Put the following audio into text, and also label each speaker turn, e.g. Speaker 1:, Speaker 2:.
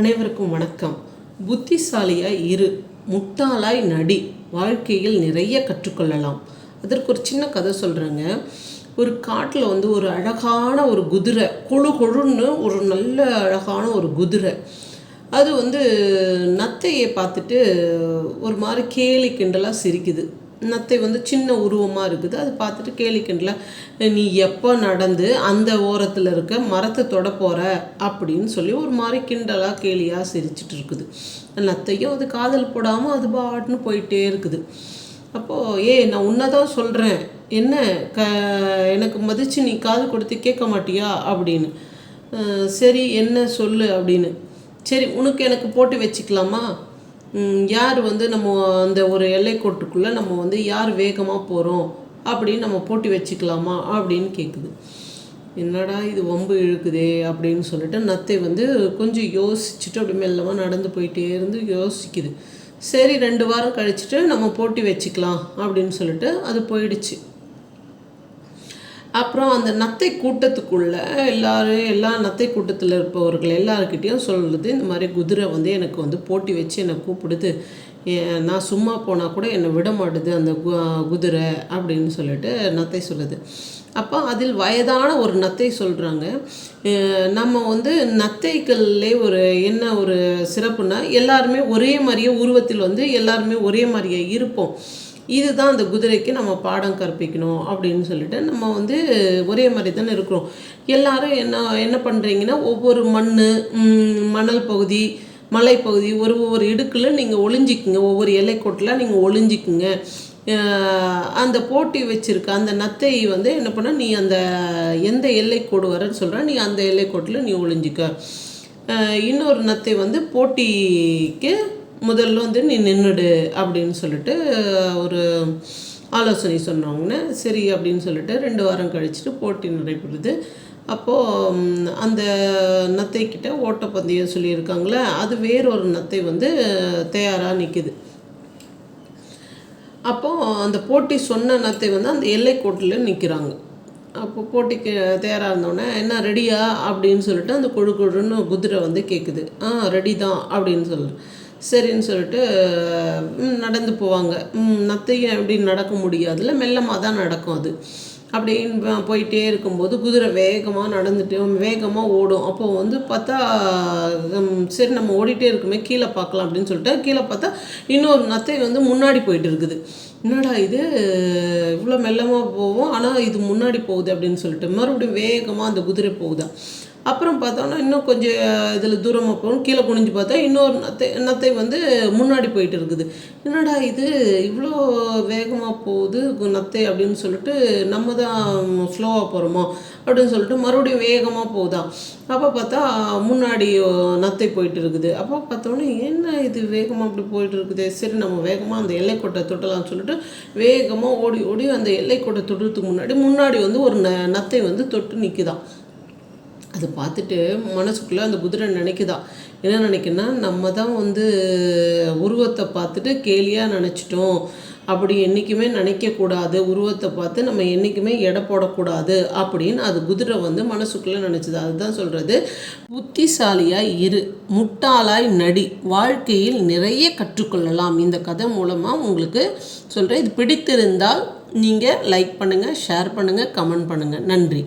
Speaker 1: அனைவருக்கும் வணக்கம். புத்திசாலியாய் இரு முட்டாளாய் நடி வாழ்க்கையில் நிறைய கற்றுக்கொள்ளலாம். அதற்கு ஒரு சின்ன கதை சொல்கிறேங்க ஒரு காட்டில் வந்து ஒரு அழகான ஒரு குதிரை கொழு கொழுன்னு ஒரு நல்ல அழகான ஒரு குதிரை. அது வந்து நத்தையை பார்த்துட்டு ஒரு மாதிரி கேலி கிண்டலாக சிரிக்குது. நத்தை வந்து சின்ன உருவமாக இருக்குது. அதை பார்த்துட்டு கேலி நீ எப்போ நடந்து அந்த ஓரத்தில் இருக்க மரத்தை தொட போகிற அப்படின்னு சொல்லி ஒரு மாதிரி கிண்டலாக கேலியாக சிரிச்சிட்டு இருக்குது. நத்தையும் அது காதல் போடாமல் அது பாட்டுன்னு போயிட்டே இருக்குது. அப்போது ஏய் நான் உன்னை தான் சொல்கிறேன் என்ன? க எனக்கு மதித்து நீ காது கொடுத்து கேட்க மாட்டியா? அப்படின்னு. சரி என்ன சொல்லு? அப்படின்னு. சரி உனக்கு எனக்கு போட்டு வச்சுக்கலாமா? யார் வந்து நம்ம அந்த ஒரு எல்லைக்கோட்டுக்குள்ளே நம்ம வந்து யார் வேகமாக போகிறோம் அப்படின்னு நம்ம போட்டி வச்சுக்கலாமா அப்படின்னு கேட்குது என்னடா இது வம்பு இழுக்குதே அப்படின்னு சொல்லிட்டு நத்தை வந்து கொஞ்சம் யோசிச்சுட்டு அப்படி மெல்லமாக நடந்து போயிட்டே இருந்து யோசிக்குது. சரி ரெண்டு வாரம் கழிச்சுட்டு நம்ம போட்டி வச்சுக்கலாம் அப்படின்னு சொல்லிட்டு அது போயிடுச்சு. அப்புறம் அந்த நத்தை கூட்டத்துக்குள்ளே எல்லாரும் எல்லா நத்தை கூட்டத்தில் இருப்பவர்கள் எல்லாருக்கிட்டேயும் சொல்கிறது இந்த மாதிரி குதிரை வந்து எனக்கு வந்து போட்டி வச்சு என்னை கூப்பிடுது. நான் சும்மா போனால் கூட என்னை விட மாட்டுது அந்த கு- குதிரை அப்படின்னு சொல்லிட்டு நத்தை சொல்லுது. அப்போ அதில் வயதான ஒரு நத்தை சொல்கிறாங்க நம்ம வந்து நத்தைகள்லே ஒரு என்ன ஒரு சிறப்புனா எல்லாருமே ஒரே மாதிரியே உருவத்தில் வந்து எல்லாருமே ஒரே மாதிரியே இருப்போம். இதுதான் அந்த குதிரைக்கு நம்ம பாடம் கற்பிக்கணும் அப்படின்னு சொல்லிட்டு நம்ம வந்து ஒரே மாதிரி தானே இருக்கிறோம். எல்லாரும் என்ன என்ன பண்ணுறீங்கன்னா ஒவ்வொரு மண் மணல் பகுதி மலைப்பகுதி ஒரு ஒவ்வொரு இடுக்கில் நீங்கள் ஒளிஞ்சிக்குங்க. ஒவ்வொரு எல்லைக்கோட்டில் நீங்கள் ஒளிஞ்சிக்குங்க. அந்த போட்டி வச்சுருக்க அந்த நத்தை வந்து என்ன பண்ண நீ அந்த எந்த எல்லைக்கோடு வரன்னு சொல்கிற நீ அந்த எல்லைக்கோட்டில் நீ ஒளிஞ்சிக்க. இன்னொரு நத்தை வந்து போட்டிக்கு முதல்ல வந்து நீ நின்றுடு அப்படின்னு சொல்லிட்டு ஒரு ஆலோசனை சொன்னாங்கன்னு சரி அப்படின்னு சொல்லிட்டு ரெண்டு வாரம் கழிச்சுட்டு போட்டி நடைபெறுது. அப்போது அந்த நத்தைக்கிட்ட ஓட்டப்பந்தயம் சொல்லியிருக்காங்களே அது வேறொரு நத்தை வந்து தயாராக நிற்குது அப்போது அந்த போட்டி சொன்ன நத்தை வந்து அந்த எல்லைக்கோட்டில் நிற்கிறாங்க அப்போ போட்டிக்கு தயாராக இருந்தோடனே என்ன ரெடியா? அப்படின்னு சொல்லிட்டு அந்த கொழு கொழுன்னு குதிரை வந்து கேட்குது ஆ ரெடி தான் அப்படின்னு சொல்கிறேன் சரின்னு சொல்லிட்டு நடந்து போவாங்க. நத்தையும் எப்படி நடக்க முடியாதுல்ல மெல்லமாக தான் நடக்கும் அது. அப்படின்னு போயிட்டே இருக்கும்போது குதிரை வேகமாக நடந்துட்டு வேகமாக ஓடும். அப்போது வந்து பார்த்தா சரி நம்ம ஓடிட்டே இருக்குமே கீழே பார்க்கலாம் அப்படின்னு சொல்லிட்டு கீழே பார்த்தா இன்னொரு நத்தை வந்து முன்னாடி போயிட்டு இருக்குது. என்னடா இது? இவ்வளோ மெல்லமாக போவோம் ஆனால் இது முன்னாடி போகுது அப்படின்னு சொல்லிட்டு மறுபடியும் வேகமாக அந்த குதிரை போகுதா அப்புறம் பார்த்தோன்னா இன்னும் கொஞ்சம் இதில் தூரமாக போகணும். கீழே குனிஞ்சு பார்த்தா இன்னொரு நத்தை நத்தை வந்து முன்னாடி போயிட்டு இருக்குது. என்னடா இது? இவ்வளோ வேகமாக போகுது நத்தை அப்படின்னு சொல்லிட்டு நம்ம தான் ஸ்லோவாக போகிறோமோ அப்படின்னு சொல்லிட்டு மறுபடியும் வேகமாக போகுதா? அப்போ பார்த்தா முன்னாடி நத்தை போயிட்டு இருக்குது. அப்போ பார்த்தோன்னே என்ன இது வேகமாக அப்படி போயிட்டு இருக்குது? சரி நம்ம வேகமாக அந்த எல்லைக்கோட்டை தொட்டலாம்னு சொல்லிட்டு வேகமாக ஓடி ஓடி அந்த எல்லைக்கோட்டை தொட்டுறதுக்கு முன்னாடி முன்னாடி வந்து ஒரு ந நத்தை வந்து தொட்டு நிற்குதான் அதை பார்த்துட்டு மனசுக்குள்ளே அந்த குதிரை நினைக்குதா. என்ன நினைக்குன்னா நம்ம தான் வந்து உருவத்தை பார்த்துட்டு கேலியாக நினச்சிட்டோம். அப்படி என்றைக்குமே நினைக்கக்கூடாது. உருவத்தை பார்த்து நம்ம என்றைக்குமே எடை போடக்கூடாது அப்படின்னு அது குதிரை வந்து மனசுக்குள்ளே நினச்சிது. அதுதான் சொல்கிறது புத்திசாலியாய் இரு. முட்டாளாய் நடி. வாழ்க்கையில் நிறைய கற்றுக்கொள்ளலாம். இந்த கதை மூலமாக உங்களுக்கு சொல்கிறேன் இது பிடித்திருந்தால் நீங்கள் லைக் பண்ணுங்கள் ஷேர் பண்ணுங்கள் கமெண்ட் பண்ணுங்கள் நன்றி.